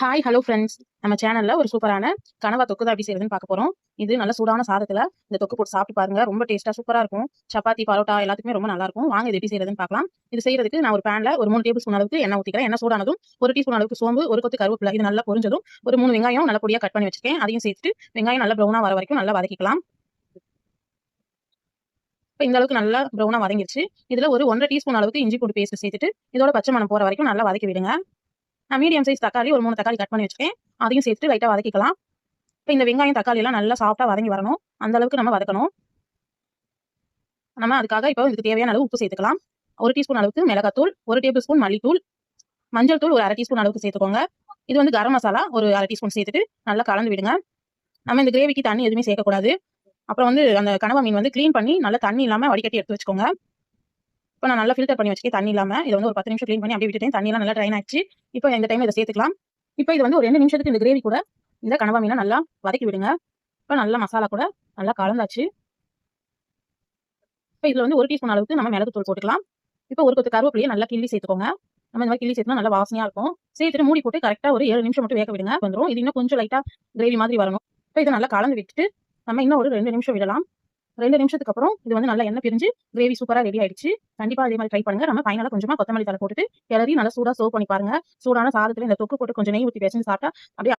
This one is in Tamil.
ஹாய் ஹலோ ஃப்ரெண்ட்ஸ் நம்ம சேனல்ல ஒரு சூப்பரான கனவா தொக்கு தான் எப்படி செய்யறதுன்னு பார்க்க போறோம். இது நல்ல சூடான சாதத்துல இந்த தொக்கு போட்டு சாப்பிட்டு பாருங்க. ரொம்ப டேஸ்டா சூப்பரா இருக்கும். சப்பாத்தி பரோட்டா எல்லாத்துக்குமே ரொம்ப நல்லா இருக்கும். வாங்க இது எப்படி செய்யறதுன்னு பார்க்கலாம். இது செய்யறதுக்கு நான் ஒரு பேன்ல ஒரு மூணு டேபிள் ஸ்பூன் அளவுக்கு எண்ணெய் ஊற்றிக்கிறேன் எண்ணெய் சூடானதும் ஒரு டீஸ்பூன் அளவுக்கு சோம்பு ஒரு கொத்து கருவேப்பிலை இது நல்லா பொரிஞ்சதும் ஒரு மூணு வெங்காயம் நல்ல பொடியா கட் பண்ணி வச்சிருக்கேன். அதையும் சேர்த்துட்டு வெங்காயம் நல்லா ப்ரௌனா வர வரைக்கும் நல்லா வதக்கிக்கலாம். இப்போ இந்த அளவுக்கு நல்லா ப்ரௌனா வதங்கிருச்சு. இதுல ஒரு ஒன்றரை டீஸ்பூன் அளவுக்கு இஞ்சி பூண்டு பேஸ்ட் சேர்த்துட்டு இதோட பச்சை மணம் போற வரைக்கும் நல்லா வதக்கி விடுங்க. நான் மீடியம் சைஸ் தக்காளி ஒரு மூணு தக்காளி கட் பண்ணி வச்சுருக்கேன் அதையும் சேர்த்து லைட்டாக வதக்கிக்கலாம். இப்போ இந்த வெங்காயம் தக்காளி எல்லாம் நல்லா சாஃப்டாக வதங்கி வரணும். அந்த அளவுக்கு நம்ம வதக்கணும். நம்ம அதுக்காக இப்போ இதுக்கு தேவையான அளவு உப்பு சேர்த்துக்கலாம். ஒரு டீஸ்பூன் அளவுக்கு மிளகாத்தூள் ஒரு டேபிள் ஸ்பூன் மல்லித்தூள் மஞ்சள் தூள் ஒரு அரை டீஸ்பூன் அளவுக்கு சேர்த்துக்கோங்க. இது வந்து கரம் மசாலா ஒரு அரை டீஸ்பூன் சேர்த்துட்டு நல்லா கலந்து விடுங்க. நம்ம இந்த கிரேவிக்கு தண்ணி எதுவுமே சேர்க்கக்கூடாது. அப்புறம் வந்து அந்த கனவா மீன் வந்து க்ளீன் பண்ணி நல்லா தண்ணி இல்லாமல் வடிகட்டி எடுத்து வச்சுக்கோங்க. இப்போ நான் நல்லா ஃபில்டர் பண்ணி வச்சுக்கேன் தண்ணி இல்லாமல் இதை வந்து ஒரு பத்து நிமிஷம் க்ளீன் பண்ணி அப்படியே விட்டுட்டேன். தண்ணியெல்லாம் நல்லா ட்ரைன் ஆச்சு இப்போ இந்த டைம் இதை சேர்த்துக்கலாம். இப்போ இது வந்து ஒரு ரெண்டு நிமிஷத்துக்கு இந்த கிரேவி கூட இந்த கனவா மீனை நல்லா வதக்கி விடுங்க. இப்போ நல்லா மசாலா கூட நல்லா கலந்தாச்சு. இப்போ இதில் வந்து ஒரு டீஸ்பூன் அளவுக்கு நம்ம மிளகு தூள் போட்டுக்கலாம். இப்போ ஒரு கொத்து கருவேப்பிலையை நல்லா கிள்ளி சேர்த்துக்கோங்க. நம்ம இந்த மாதிரி கிள்ளி சேர்த்துனா நல்லா வாசனையாக இருக்கும். சேர்த்துட்டு மூடி போட்டு கரெக்டாக ஒரு ஏழு நிமிஷம் மட்டும் வேக விடுங்க. வந்துடும் இது இன்னும் கொஞ்சம் லைட்டாக கிரேவி மாதிரி வரணும். இப்போ இதை நல்லா கலந்து விட்டுட்டு நம்ம இன்னும் ஒரு ரெண்டு நிமிஷம் விடலாம். ரெண்டு நிமிஷத்துக்கு அப்புறம் இது வந்து நல்லா எண்ணெய் பிரிஞ்சு கிரேவி சூப்பராக ரெடி ஆயிடுச்சு. கண்டிப்பாக அதே மாதிரி ட்ரை பண்ணுங்க. நம்ம ஃபைனலாக கொஞ்சமாக கொத்தமல்லி தலை போட்டுட்டு கிளறி நல்லா சூடாக சர்வ் பண்ணி பாருங்க. சூடான சாதத்தில் இந்த தொக்கு போட்டு கொஞ்சம் நெய் ஊற்றி பேசி சாப்பிட்டா அப்படியே